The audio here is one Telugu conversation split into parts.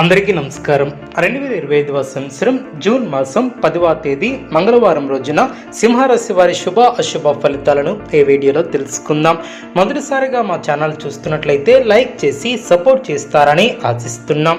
అందరికీ నమస్కారం. రెండు వేల ఇరవై ఐదవ సంవత్సరం జూన్ మాసం పదవ తేదీ మంగళవారం రోజున సింహరాశి వారి శుభ అశుభ ఫలితాలను ఈ వీడియోలో తెలుసుకుందాం. మొదటిసారిగా మా ఛానల్ చూస్తున్నట్లయితే లైక్ చేసి సపోర్ట్ చేస్తారని ఆశిస్తున్నాం.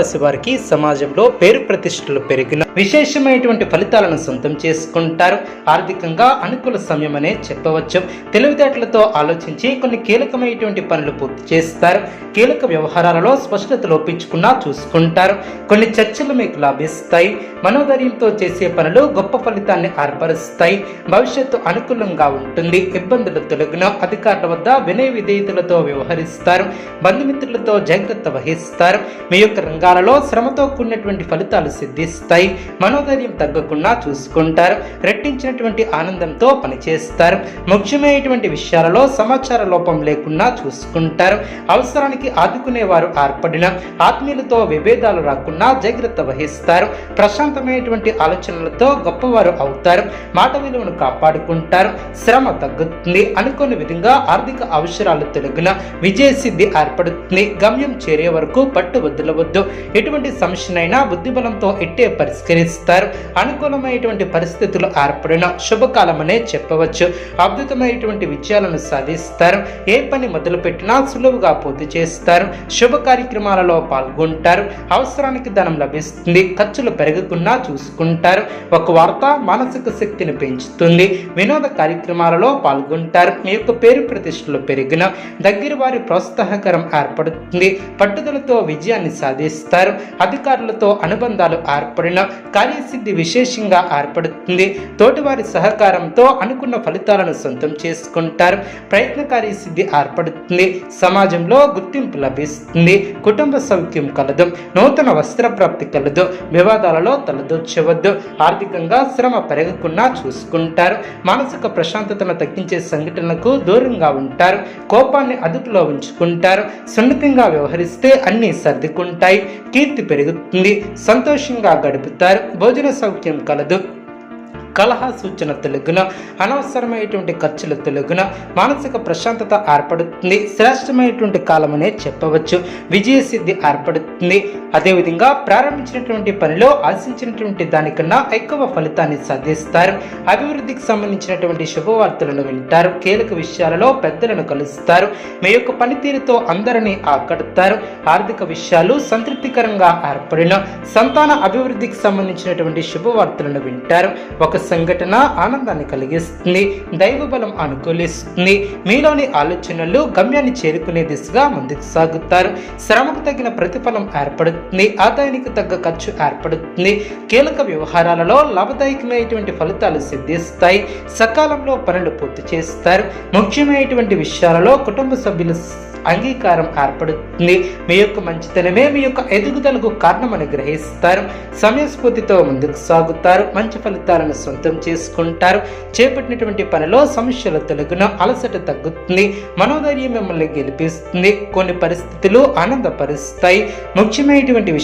రాశి వారికి సమాజంలో పేరు ప్రతిష్టలు పెరిగిన విశేషమైనటువంటి ఫలితాలను సొంతం చేసుకుంటారు. ఆర్థికంగా అనుకూల సమయం అనే చెప్పవచ్చు. తెలివితేటలతో ఆలోచించి కొన్ని కీలకమైనటువంటి పనులు పూర్తి చేస్తారు. కీలక వ్యవహారాలలో స్పష్టత లోపించకుండా చూసుకుంటారు. కొన్ని చర్చలు మీకు లాభిస్తాయి. మనోధైర్యంతో చేసే పనులు గొప్ప ఫలితాన్ని ఏర్పరుస్తాయి. భవిష్యత్తు అనుకూలంగా ఉంటుంది. ఇబ్బందులు తొలగిన అధికారుల వద్ద వినయ విధేయతలతో వ్యవహరిస్తారు. బంధుమిత్రులతో జాగ్రత్త వహిస్తారు. మీ యొక్క రంగాలలో శ్రమతో కూడినటువంటి ఫలితాలు సిద్ధిస్తాయి. మనోధైర్యం తగ్గకుండా చూసుకుంటారు. రెట్టించినటువంటి ఆనందంతో పనిచేస్తారు. ముఖ్యమైనటువంటి విషయాలలో సమాచార లోపం లేకుండా చూసుకుంటారు. అవసరానికి ఆదుకునేవారు ఏర్పడిన ఆత్మీయులతో విభేదాలు రాకుండా జాగ్రత్త వహిస్తారు. ప్రశాంతమైనటువంటి ఆలోచనలతో గొప్పవారు అవుతారు. మాట విలువను కాపాడుకుంటారు. శ్రమ తగ్గుతుంది. అనుకోని విధంగా ఆర్థిక అవసరాలు తొలగిన విజయసిద్ధి ఏర్పడుతుంది. గమ్యం చేరే వరకు పట్టు వదలవద్దు. ఎటువంటి సమస్యనైనా బుద్ధిబలంతో ఎట్టే పరిష్కరిస్తారు. అనుకూలమైనటువంటి పరిస్థితులు ఏర్పడిన శుభకాలమనే చెప్పవచ్చు. అద్భుతమైనటువంటి విజయాలను సాధిస్తారు. ఏ పని మొదలుపెట్టినా సులువుగా పూర్తి చేస్తారు. శుభ కార్యక్రమాలలో పాల్గొంటారు. అవసరానికి ధనం లభిస్తుంది. ఖర్చులు పెరగకుండా చూసుకుంటారు. ఒక వార్త మానసిక శక్తిని పెంచుతుంది. వినోద కార్యక్రమాలలో పాల్గొంటారు. మీ యొక్క పేరు ప్రతిష్టలు పెరిగిన దగ్గర వారి ప్రోత్సాహకరం ఏర్పడుతుంది. పట్టుదలతో విజయాన్ని సాధిస్తారు. అధికారులతో అనుబంధాలు ఏర్పడిన కార్యసిద్ధి విశేషంగా ఏర్పడుతుంది. తోటివారి సహకారంతో అనుకున్న ఫలితాలను సొంతం చేసుకుంటారు. ప్రయత్నకారి సిద్ధి ఏర్పడుతుంది. సమాజంలో గుర్తింపు లభిస్తుంది. కుటుంబ సౌఖ్యం కలదు. నూతన వస్త్ర ప్రాప్తి కలదు. వివాదాలలో తలదూర్చవద్దు. ఆర్థికంగా శ్రమ పెరగకుండా చూసుకుంటారు. మానసిక ప్రశాంతతను తగ్గించే సంఘటనలకు దూరంగా ఉంటారు. కోపాన్ని అదుపులో ఉంచుకుంటారు. సున్నితంగా వ్యవహరిస్తే అన్నీ సర్దుకుంటాయి. కీర్తి పెరుగుతుంది సంతోషంగా గడుపుతారు భోజన సౌఖ్యం కలదు. కలహ సూచన తెలుగున అనవసరమైనటువంటి ఖర్చుల తెలుగున మానసిక ప్రశాంతత ఏర్పడుతుంది. శ్రేష్టమైనటువంటి కాలమనే చెప్పవచ్చు. విజయసిద్ధి ఏర్పడుతుంది. అదేవిధంగా ప్రారంభించినటువంటి పనిలో ఆశించినటువంటి దానికన్నా ఎక్కువ ఫలితాన్ని సాధిస్తారు. అభివృద్ధికి సంబంధించినటువంటి శుభవార్తలను వింటారు. కీలక విషయాలలో పెద్దలను కలుస్తారు. మీ యొక్క పనితీరుతో అందరినీ ఆకడతారు ఆర్థిక విషయాలు సంతృప్తికరంగా ఏర్పడిన సంతాన అభివృద్ధికి సంబంధించినటువంటి శుభవార్తలను వింటారు. ఒక సంఘటన ఆనందాన్ని కలిగిస్తుంది దైవ బలం అనుకూలిస్తుంది. మీలోని ఆలోచనలు గమ్యాన్ని చేరుకునే దిశగా ముందుకు సాగుతారు. శ్రమకు తగిన ప్రతిఫలం ఏర్పడుతుంది ఆదాయానికి తగ్గ ఖర్చు ఏర్పడుతుంది. కీలక వ్యవహారాలలో లాభదాయకమైనటువంటి ఫలితాలు సిద్ధిస్తాయి. సకాలంలో పనులు పూర్తి చేస్తారు. ముఖ్యమైనటువంటి విషయాలలో కుటుంబ సభ్యులు అంగీకారం ఏర్పడుతుంది. మీ యొక్క మంచితనమే మీ యొక్క ఎదుగుదలకు కారణమని గ్రహిస్తారు. సమయస్ఫూర్తితో ముందుకు సాగుతారు. మంచి ఫలితాలను సొంతం చేసుకుంటారు. చేపట్టినటువంటి పనిలో సమస్యలు తొలగిన అలసట తగ్గుతుంది. మనోధైర్యం మిమ్మల్ని గెలిపిస్తుంది. కొన్ని పరిస్థితులు ఆనందపరుస్తాయి. ముఖ్యమైనటువంటి